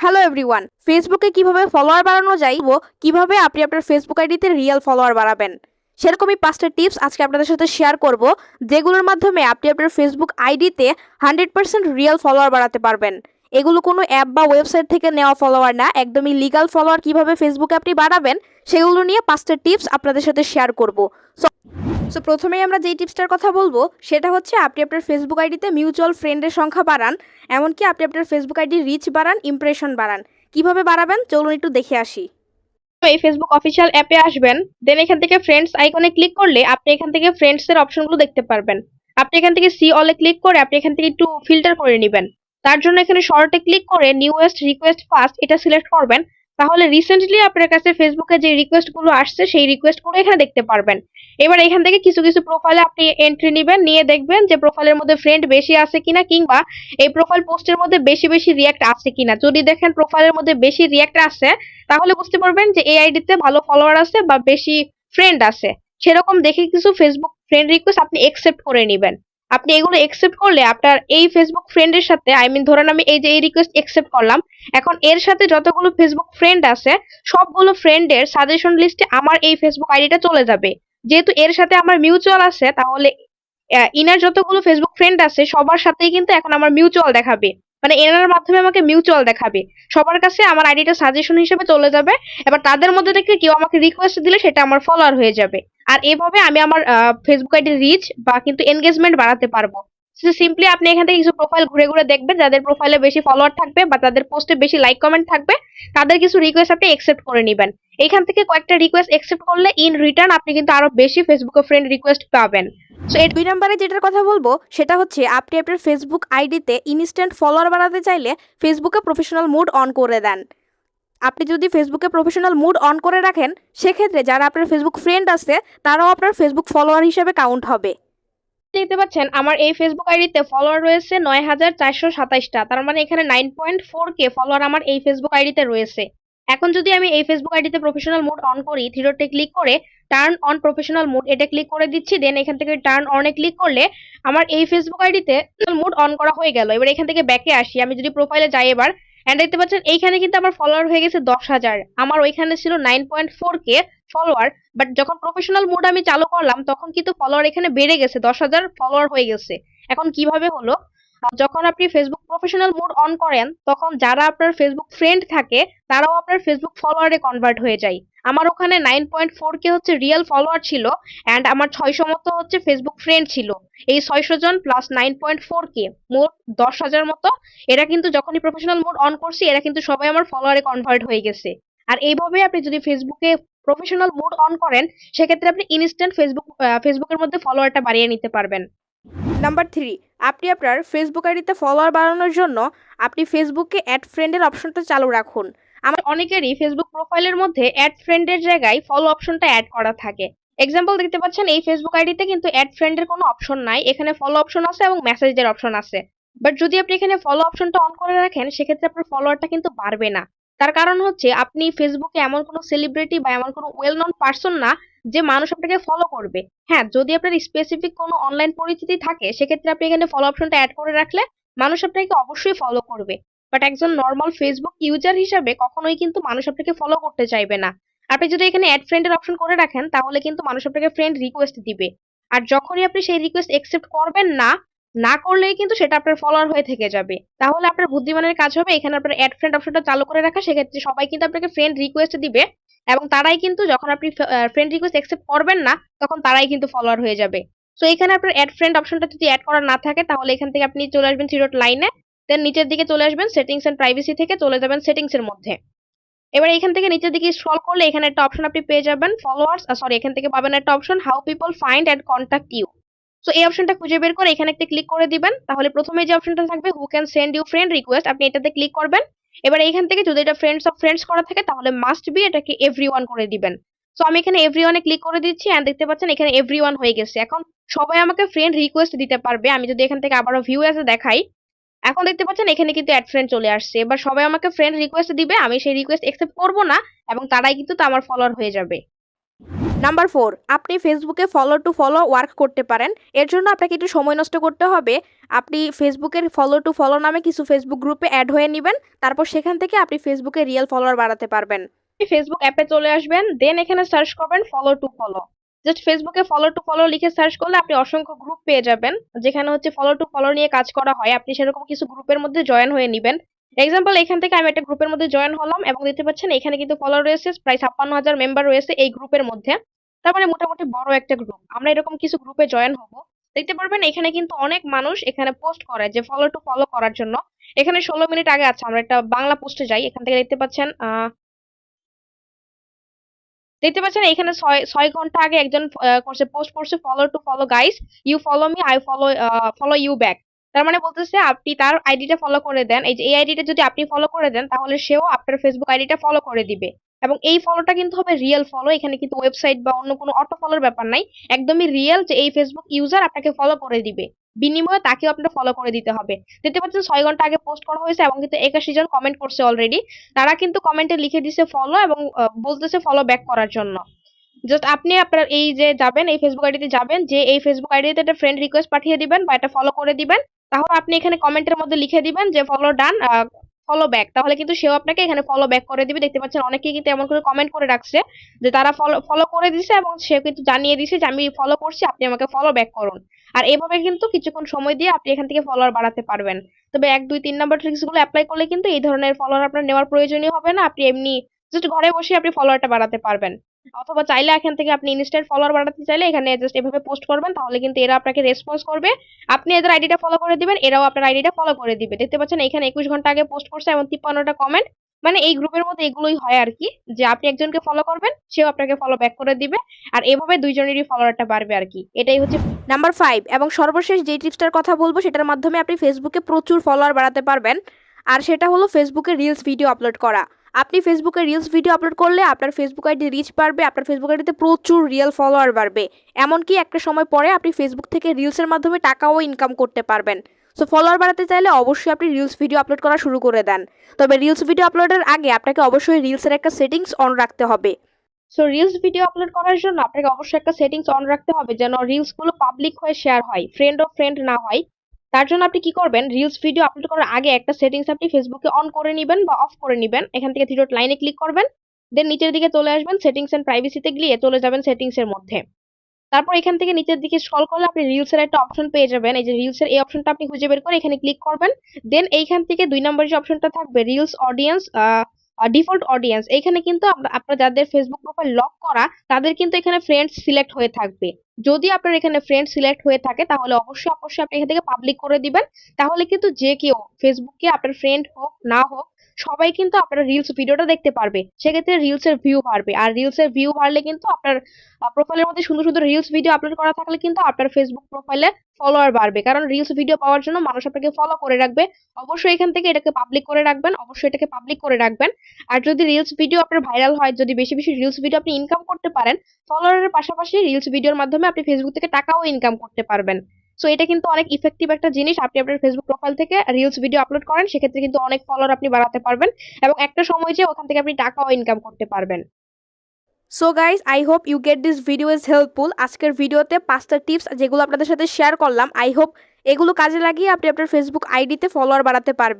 Hello everyone ফেসবুকে কীভাবে follower বাড়ানো যায়, ও কীভাবে আপনি আপনার ফেসবুক আইডিতে রিয়েল ফলোয়ার বাড়াবেন? সেরকমই পাঁচটা টিপস আজকে আপনাদের সাথে শেয়ার করব, যেগুলোর মাধ্যমে আপনি আপনার ফেসবুক আইডিতে হান্ড্রেড পার্সেন্ট রিয়েল ফলোয়ার বাড়াতে পারবেন। এগুলো কোনো অ্যাপ বা ওয়েবসাইট থেকে নেওয়া ফলোয়ার না, একদমই লিগাল ফলোয়ার কীভাবে ফেসবুকে আপনি বাড়াবেন, সেগুলো নিয়ে পাঁচটা টিপস আপনাদের সাথে শেয়ার করব। সো প্রথমেই আমরা যেই টিপসটার কথা বলব, সেটা হচ্ছে আপনি আপনার ফেসবুক আইডিতে মিউচুয়াল ফ্রেন্ডের সংখ্যা বাড়ান, এমনকি আপনি আপনার ফেসবুক আইডির রিচ বাড়ান ইমপ্রেশন বাড়ান। কীভাবে বাড়াবেন? চলুন একটু দেখে আসি। এই ফেসবুক অফিসিয়াল অ্যাপে আসবেন দেন এখান থেকে ফ্রেন্ডস আইকনে ক্লিক করলে আপনি এখান থেকে ফ্রেন্ডস এর অপশনগুলো দেখতে পারবেন। আপনি এখান থেকে সি অলে ক্লিক করে আপনি এখান থেকে একটু ফিল্টার করে নেবেন। তার জন্য এখানে শর্টে ক্লিক করে নিউয়েস্ট রিকোয়েস্ট ফার্স্ট এটা সিলেক্ট করবেন। তাহলে রিসেন্টলি আপনার কাছে ফেসবুকে যে রিকোয়েস্টগুলো আসছে, সেই রিকোয়েস্টগুলো এখানে দেখতে পারবেন। এবার এখান থেকে কিছু কিছু প্রোফাইলে আপনি এন্ট্রি নেবেন, নিয়ে দেখবেন যে প্রোফাইলের মধ্যে ফ্রেন্ড বেশি আছে কিনা, কিংবা এই প্রোফাইল পোস্টের মধ্যে বেশি বেশি রিয়াক্ট আছে কিনা। যদি দেখেন প্রোফাইলের মধ্যে বেশি রিয়াক্ট আছে, তাহলে বুঝতে পারবেন যে এই আইডিতে ভালো ফলোয়ার আছে বা বেশি ফ্রেন্ড আছে। সেরকম দেখে কিছু ফেসবুক ফ্রেন্ড রিকোয়েস্ট আপনি একসেপ্ট করে নেবেন। আপনি এগুলো একসেপ্ট করলে আপনার এই ফেসবুক ফ্রেন্ডের সাথে আই মিন ধরেন আমি এই যে এই রিকোয়েস্ট একসেপ্ট করলাম, এখন এর সাথে যতগুলো ফেসবুক ফ্রেন্ড আছে, সবগুলো ফ্রেন্ডের সাজেশন লিস্টে আমার এই ফেসবুক আইডিটা চলে যাবে। যেহেতু এর সাথে আমার মিউচুয়াল আছে, তাহলে ইনার যতগুলো ফেসবুক ফ্রেন্ড আছে, সবার সাথেই কিন্তু এখন আমার মিউচুয়াল দেখাবে। মানে এনার মাধ্যমে আমাকে মিউচুয়াল দেখাবে। সবার কাছে আমার আইডিটা সাজেশন হিসেবে চলে যাবে। এবার তাদের মধ্যে থেকে কেউ আমাকে রিকোয়েস্ট দিলে সেটা আমার ফলোয়ার হয়ে যাবে। আর এভাবে আমি আমার ফেসবুক আইডির রিচ বা কিন্তু এনগেজমেন্ট বাড়াতে পারব। সিম্পলি আপনি এখান থেকে কিছু প্রোফাইল ঘুরে ঘুরে দেখবেন, যাদের প্রোফাইলে বেশি ফলোয়ার থাকবে বা তাদের পোস্টে বেশি লাইক কমেন্ট থাকবে, তাদের কিছু রিকোয়েস্ট আপনি একসেপ্ট করে নেবেন। এখান থেকে কয়েকটা রিকোয়েস্ট একসেপ্ট করলে ইন রিটার্ন আপনি কিন্তু আরও বেশি ফেসবুকে ফ্রেন্ড রিকোয়েস্ট পাবেন। সো এর দুই নম্বরে যেটার কথা বলব, সেটা হচ্ছে আপনি আপনার ফেসবুক আইডিতে ইনস্ট্যান্ট ফলোয়ার বাড়াতে চাইলে ফেসবুকে প্রফেশনাল মুড অন করে দেন। আপনি যদি ফেসবুকে প্রফেশনাল মুড অন করে রাখেন, সেক্ষেত্রে যারা আপনার ফেসবুক ফ্রেন্ড আছে, তারাও আপনার ফেসবুক ফলোয়ার হিসেবে কাউন্ট হবে। দেখতে পাচ্ছেন, আমার এই ফেসবুক আইডিতে ফলোয়ার রয়েছে নয় হাজার চারশো সাতাইশটা। তার মানে এখানে nine point four K follower আমার এই ফেসবুক আইডিতে রয়েছে। এখন যদি আমি এই ফেসবুক আইডিতে প্রফেশনাল মোড অন করি থ্রিডোটে ক্লিক করে টার্ন অন প্রফেশনাল মোড এটা ক্লিক করে দিচ্ছি দেন এখান থেকে টার্ন অনে ক্লিক করলে আমার এই ফেসবুক আইডিতে মোড অন করা হয়ে গেল। এবার এখান থেকে ব্যাকে আসি, আমি যদি প্রোফাইলে যাই এবার এন্ড দেখতে পাচ্ছেন, এইখানে কিন্তু আমার ফলোয়ার হয়ে গেছে দশ হাজার। আমার ওইখানে ছিল nine point four K follower but যখন প্রফেশনাল মোড আমি চালু করলাম, তখন কিন্তু ফলোয়ার এখানে বেড়ে গেছে, দশ হাজার ফলোয়ার হয়ে গেছে। এখন কীভাবে হলো? যখন আপনি ফেসবুক প্রফেশনাল মোড অন করেন, তখন যারা আপনার ফেসবুক ফ্রেন্ড থাকে, তারাও আপনার ফেসবুক ফলোয়ারে কনভার্ট হয়ে যায়। আমার ওখানে নাইন পয়েন্ট ফোর কে হচ্ছে রিয়েল ফলোয়ার ছিল অ্যান্ড আমার ছয়শো মতো হচ্ছে ফেসবুক ফ্রেন্ড ছিল। এই ছয়শো জন plus nine point four K মোট দশ হাজার মতো। এরা কিন্তু যখনই প্রফেশনাল মোড অন করছি, এরা কিন্তু সবাই আমার ফলোয়ারে কনভার্ট হয়ে গেছে। আর এইভাবে আপনি যদি ফেসবুকে প্রফেশনাল মোড অন করেন সেক্ষেত্রে আপনি ইনস্ট্যান্ট ফেসবুক ফেসবুকের মধ্যে ফলোয়ারটা বাড়িয়ে নিতে পারবেন। নাম্বার থ্রি আপনি আপনার ফেসবুক আইডিতে ফলোয়ার বাড়ানোর জন্য আপনি ফেসবুকে অ্যাড ফ্রেন্ডের অপশনটা চালু রাখুন। আমার অনেকেরই ফেসবুক প্রোফাইলের মধ্যে অ্যাড ফ্রেন্ডের জায়গায় ফলো অপশনটা অ্যাড করা থাকে। এক্সাম্পল দেখতে পাচ্ছেন এই ফেসবুক আইডিতে কিন্তু অ্যাড ফ্রেন্ডের কোনো অপশন নাই এখানে ফলো অপশন আছে এবং মেসেজ দেওয়ার অপশন আছে। বাট যদি আপনি এখানে ফলো অপশনটা অন করে রাখেন সেক্ষেত্রে আপনার ফলোয়ারটা কিন্তু বাড়বে না। তার কারণ হচ্ছে আপনি ফেসবুকে এমন কোনো সেলিব্রিটি বা এমন কোনো ওয়েল নন পার্সন না যে মানুষ আপনাকে ফলো করবে। হ্যাঁ যদি আপনার স্পেসিফিক কোনো অনলাইন পরিচিতি থাকে, সেক্ষেত্রে আপনি এখানে ফলো অপশনটা অ্যাড করে রাখলে মানুষ আপনাকে অবশ্যই ফলো করবে। বাট একজন নর্মাল ফেসবুক ইউজার হিসাবে কখনোই কিন্তু মানুষ আপনাকে ফলো করতে চাইবে না। আপনি যদি এখানে অ্যাড ফ্রেন্ডের অপশন করে রাখেন, তাহলে কিন্তু মানুষ আপনাকে ফ্রেন্ড রিকোয়েস্ট দিবে। আর যখনই আপনি সেই রিকোয়েস্ট একসেপ্ট করবেন না না করলেই কিন্তু সেটা আপনার ফলোয়ার হয়ে থেকে যাবে। তাহলে আপনার বুদ্ধিমানের কাজ হবে এখানে আপনার অ্যাড ফ্রেন্ড অপশনটা চালু করে রাখা, সেক্ষেত্রে সবাই কিন্তু আপনাকে ফ্রেন্ড রিকোয়েস্ট দিবে এবং তারাই কিন্তু যখন আপনি ফ্রেন্ড রিকোয়েস্ট একসেপ্ট করবেন না, তখন তারাই কিন্তু ফলোয়ার হয়ে যাবে। তো এখানে আপনার অ্যাড ফ্রেন্ড অপশনটা যদি অ্যাড করা না থাকে, তাহলে এখান থেকে আপনি চলে আসবেন থ্রি ডট লাইনে দেন নিচের দিকে চলে আসবেন সেটিংস এন্ড প্রাইভেসি থেকে, চলে যাবেন সেটিংস এর মধ্যে। এবার এখান থেকে নিচের দিকে স্ক্রল করলে এখানে একটা অপশন আপনি পেয়ে যাবেন ফলোয়ার্স সরি এখান থেকে পাবেন একটা option how people find and contact you so এই অপশনটা খুঁজে বের করে এখানে একটা ক্লিক করে দিবেন। তাহলে প্রথমে যে অপশনটা থাকবে who can send you friend request আপনি এটাতে ক্লিক করবেন। এবার এখান থেকে যদি এটা ফ্রেন্ডস অফ ফ্রেন্ডস করা থাকে, তাহলে মাস্ট বি এটাকে এভরি ওয়ান করে দিবেন। সো আমি এখানে এভরি ওয়ানে ক্লিক করে দিচ্ছি এন্ড দেখতে পাচ্ছেন এখানে এভরি ওয়ান হয়ে গেছে। এখন সবাই আমাকে ফ্রেন্ড রিকোয়েস্ট দিতে পারবে। আমি যদি এখান থেকে আবারও ভিউ এসে দেখাই, এখন দেখতে পাচ্ছেন এখানে কিন্তু অ্যাড ফ্রেন্ড চলে আসছে। এবার সবাই আমাকে ফ্রেন্ড রিকোয়েস্ট দিবে, আমি সেই রিকোয়েস্ট একসেপ্ট করব না এবং তারাই কিন্তু আমার ফলোয়ার হয়ে যাবে। নাম্বার ফোর আপনি ফেসবুকে ফলো টু ফলো ওয়ার্ক করতে পারেন। এর জন্য আপনাকে একটু সময় নষ্ট করতে হবে। আপনি ফেসবুকের ফলো টু ফলো নামে কিছু ফেসবুক গ্রুপে অ্যাড হয়ে নেবেন। তারপর সেখান থেকে আপনি ফেসবুকে রিয়েল ফলোয়ার বাড়াতে পারবেন। ফেসবুক অ্যাপে চলে আসবেন দেন এখানে সার্চ করবেন ফলো টু ফলো জাস্ট ফেসবুকে ফলো টু ফলো লিখে সার্চ করলে আপনি অসংখ্য গ্রুপ পেয়ে যাবেন। যেখানে হচ্ছে ফলো টু ফলো নিয়ে কাজ করা হয়। আপনি সেরকম কিছু গ্রুপের মধ্যে জয়েন হয়ে নেবেন। এক্সাম্পল এখান থেকে আমি একটা গ্রুপের মধ্যে জয়েন হলাম এবং দেখতে পাচ্ছেন এখানে কিন্তু ফলো রয়েছে, প্রায় ছাপ্পান্ন হাজার মেম্বার রয়েছে এই গ্রুপের মধ্যে। তার মানে মোটামুটি বড় একটা গ্রুপ আমরা এরকম কিছু গ্রুপে জয়েন হব। দেখতে পারবেন এখানে কিন্তু অনেক মানুষ এখানে পোস্ট করে যে ফলো টু ফলো করার জন্য। এখানে ষোলো মিনিট আগে আছে আমরা একটা বাংলা পোস্টে যাই। এখান থেকে দেখতে পাচ্ছেন আহ দেখতে পাচ্ছেন এখানে ছয় ছয় ঘণ্টা আগে একজন করছে পোস্ট করছে follow to follow guys you follow me I follow follow you back তার মানে বলতেছে আপনি তার আইডিটা ফলো করে দেন। এই যে এই আইডিটা যদি আপনি ফলো করে দেন, তাহলে সেও আপনার ফেসবুক আইডিটা ফলো করে দিবে। এবং এই ফলোটা কিন্তু হবে রিয়েল ফলো এখানে কিন্তু ওয়েবসাইট বা অন্য কোনো অটো ফলোর ব্যাপার নাই। একদমই রিয়েল যে এই ফেসবুক ইউজার আপনাকে ফলো করে দিবে। বিনিময়ে তাকেও আপনার ফলো করে দিতে হবে। দেখতে পাচ্ছেন ছয় ঘণ্টা আগে পোস্ট করা হয়েছে এবং কিন্তু একাশি জন কমেন্ট করছে অলরেডি তারা কিন্তু কমেন্টে লিখে দিছে ফলো এবং বলতেছে ফলো ব্যাক করার জন্য। জাস্ট আপনি আপনার এই যে যাবেন, এই ফেসবুক আইডিতে যাবেন, যে এই ফেসবুক আইডিতে একটা ফ্রেন্ড রিকোয়েস্ট পাঠিয়ে দিবেন বা এটা ফলো করে দিবেন। তাহলে আপনি এখানে কমেন্টের মধ্যে লিখে দিবেন যে ফলো ডান ফলো ব্যাক তাহলে কিন্তু সেও আপনাকে এখানে ফলো ব্যাক করে দিবে। দেখতে পাচ্ছেন অনেকেই কিন্তু এমন করে কমেন্ট করে রাখছে যে তারা ফলো ফলো করে দিছে এবং সে কিন্তু জানিয়ে দিছে যে আমি ফলো করছি, আপনি আমাকে ফলো ব্যাক করুন। আর এভাবে কিন্তু কিছুক্ষণ সময় দিয়ে আপনি এখান থেকে ফলোয়ার বাড়াতে পারবেন। তবে এক, দুই, তিন নম্বর ট্রিক্সগুলো অ্যাপ্লাই করলে কিন্তু এই ধরনের ফলোয়ার আপনার নেওয়ার প্রয়োজনীয় হবে না। আপনি এমনি জাস্ট ঘরে বসে আপনি ফলোয়ারটা বাড়াতে পারবেন। অথবা চাইলে এখান থেকে আপনি ইনস্টার ফলোয়ার বাড়াতে চাইলে এখানে জাস্ট এভাবে পোস্ট করবেন, তাহলে কিন্তু এরা আপনাকে রেসপন্স করবে। আপনি এদের আইডিটা ফলো করে দিবেন, এরাও আপনার আইডিটা ফলো করে দিবে। দেখতে পাচ্ছেন এখানে একুশ ঘণ্টা আগে পোস্ট করছে এবং তিপ্পান্নটা কমেন্ট মানে এই গ্রুপের মধ্যে এগুলোই হয় আর কি, যে আপনি একজনকে ফলো করবেন, সেও আপনাকে ফলো ব্যাক করে দিবে। আর এভাবে দুইজনেরই ফলোয়ারটা বাড়বে আর কি। এটাই হচ্ছে নাম্বার ফাইভ এবং সর্বশেষ যে টিপসটার কথা বলব, সেটার মাধ্যমে আপনি ফেসবুকে প্রচুর ফলোয়ার বাড়াতে পারবেন। আর সেটা হলো ফেসবুকে রিলস ভিডিও আপলোড করা। আপনি ফেসবুকে রিলস ভিডিও আপলোড করলে আপনার ফেসবুক আইডি রিচ বাড়বে, আপনার ফেসবুক আইডিতে প্রচুর রিয়েল ফলোয়ার বাড়বে। এমনকি একটা সময় পরে আপনি ফেসবুক থেকে রিলসের মাধ্যমে টাকাও ইনকাম করতে পারবেন। সো ফলোয়ার বাড়াতে চাইলে অবশ্যই আপনি রিলস ভিডিও আপলোড করা শুরু করে দেন। তবে রিলস ভিডিও আপলোডের আগে আপনাকে অবশ্যই রিলসের একটা সেটিংস অন রাখতে হবে। সো রিলস ভিডিও আপলোড করার জন্য আপনাকে অবশ্যই একটা সেটিংস অন রাখতে হবে যেন রিলসগুলো পাবলিক হয়ে শেয়ার হয় ফ্রেন্ড ও ফ্রেন্ড না হয়। তার জন্য আপনি কি করবেন? রিলস ভিডিও আপলোড করার আগে একটা সেটিংস আপনি ফেসবুকে অন করে নেবেন বা অফ করে নেবেন। এখান থেকে থ্রি ডট লাইনে ক্লিক করবেন। দেন নিচের দিকে চলে আসবেন সেটিংস এন্ড প্রাইভেসিতে গিয়ে চলে যাবেন সেটিংস এর মধ্যে। তারপর এখান থেকে নিচের দিকে স্ক্রল করলে আপনি রিলস এর একটা অপশন পেয়ে যাবেন। এই যে রিলস এর এই অপশনটা আপনি খুঁজে বের করে এখানে ক্লিক করবেন। দেন এইখান থেকে দুই নম্বর যে অপশনটা থাকবে রিলস অডিয়েন্স ডিফল্ট অডিয়েন্স এখানে কিন্তু আপ- আপনার যাদের ফেসবুক প্রোফাইল লক করা, তাদের কিন্তু এখানে ফ্রেন্ডস সিলেক্ট হয়ে থাকবে। যদি আপনার এখানে ফ্রেন্ড সিলেক্ট হয়ে থাকে, তাহলে অবশ্যই অবশ্যই আপনি এখান থেকে পাবলিক করে দিবেন। তাহলে কিন্তু যে কেউ ফেসবুকে আপনার ফ্রেন্ড হোক, না হোক সবাই কিন্তু আপনার রিলস ভিডিওটা দেখতে পারবে। সেক্ষেত্রে রিলস এর ভিউ বাড়বে। আর রিলস এর ভিউ বাড়লে কিন্তু আপনার প্রোফাইলের মধ্যে সুন্দর সুন্দর রিলস ভিডিও আপলোড করা থাকলে কিন্তু আপনার ফেসবুক প্রোফাইলে ফলোয়ার বাড়বে। কারণ রিলস ভিডিও পাওয়ার জন্য মানুষ আপনাকে ফলো করে রাখবে। অবশ্যই এখান থেকে এটাকে পাবলিক করে রাখবেন, অবশ্যই এটাকে পাবলিক করে রাখবেন। আর যদি রিলস ভিডিও আপনার ভাইরাল হয়, যদি বেশি বেশি রিলস ভিডিও আপনি ইনকাম করতে পারেন ফলোয়ারের পাশাপাশি রিলস ভিডিওর মাধ্যমে আপনি ফেসবুক থেকে টাকাও ইনকাম করতে পারবেন। সো এটা কিন্তু অনেক ইফেক্টিভ একটা জিনিস। আপনি আপনার ফেসবুক প্রোফাইল থেকে রিলস ভিডিও আপলোড করেন, সেক্ষেত্রে কিন্তু অনেক ফলোয়ার আপনি বাড়াতে পারবেন এবং একটা সময় যে ওখান থেকে আপনি টাকাও ইনকাম করতে পারবেন। So guys I hope you get this video is helpful আজকের ভিডিওতে পাঁচটা টিপস যেগুলো আপনাদের সাথে শেয়ার করলাম। আই হোপ এগুলো কাজে লাগিয়ে আপনি আপনার ফেসবুক আইডিতে ফলোয়ার বাড়াতে পারবেন।